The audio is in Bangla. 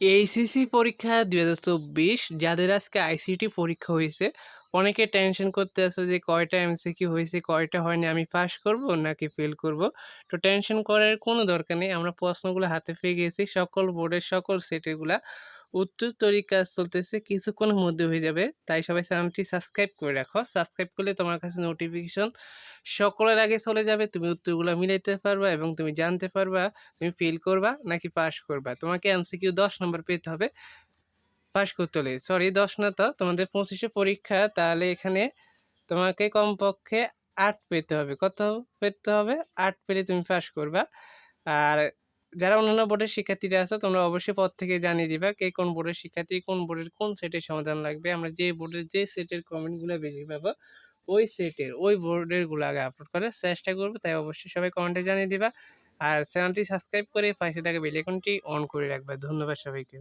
এইচএসসি পরীক্ষা দুই হাজার চব্বিশ, যাদের আজকে আইসিটি পরীক্ষা হয়েছে, অনেকে টেনশন করতে আসো যে কয়টা এমসিকিউ হয়েছে, কয়টা হয়নি, আমি পাস করব নাকি ফেল করব? তো টেনশন করার কোনো দরকার নেই, আমরা প্রশ্নগুলো হাতে পেয়ে গেছি, সকল বোর্ডের সকল সেটেরগুলা উত্তর তৈরি কাজ চলতেছে, কিছুক্ষণের মধ্যে হয়ে যাবে। তাই সবাই চ্যানেলটি সাবস্ক্রাইব করে রাখো। সাবস্ক্রাইব করলে তোমার কাছে নোটিফিকেশন সকলের আগে চলে যাবে। তুমি উত্তরগুলো মিলাইতে পারবা এবং তুমি জানতে পারবা, তুমি ফেল করবা নাকি পাস করবা। তোমাকে এমসিকিউ দশ নম্বর পেতে হবে। পাস করতে হলে সরি দশ না তো, তোমাদের পঁচিশে পরীক্ষা, তাহলে এখানে তোমাকে কমপক্ষে আট পেতে হবে। কত পেতে হবে? আট পেলে তুমি পাস করবা। আর যারা অন্যান্য বোর্ডের শিক্ষার্থীরা আছে, তোমরা অবশ্যই পদ থেকে জানিয়ে দিবা কে কোন বোর্ডের শিক্ষার্থী, কোন বোর্ডের কোন সেটের সমাধান লাগবে। আমরা যে বোর্ডের যে সেটের কমেন্টগুলো বেশি পাবো, ওই সেটের ওই বোর্ডেরগুলো আগে আপলোড করার চেষ্টা করব। তাই অবশ্যই সবাই কমেন্টে জানিয়ে দিবা। আর চ্যানেলটি সাবস্ক্রাইব করে পাশে থাকা বেল আইকনটি অন করে রাখবে। ধন্যবাদ সবাইকে।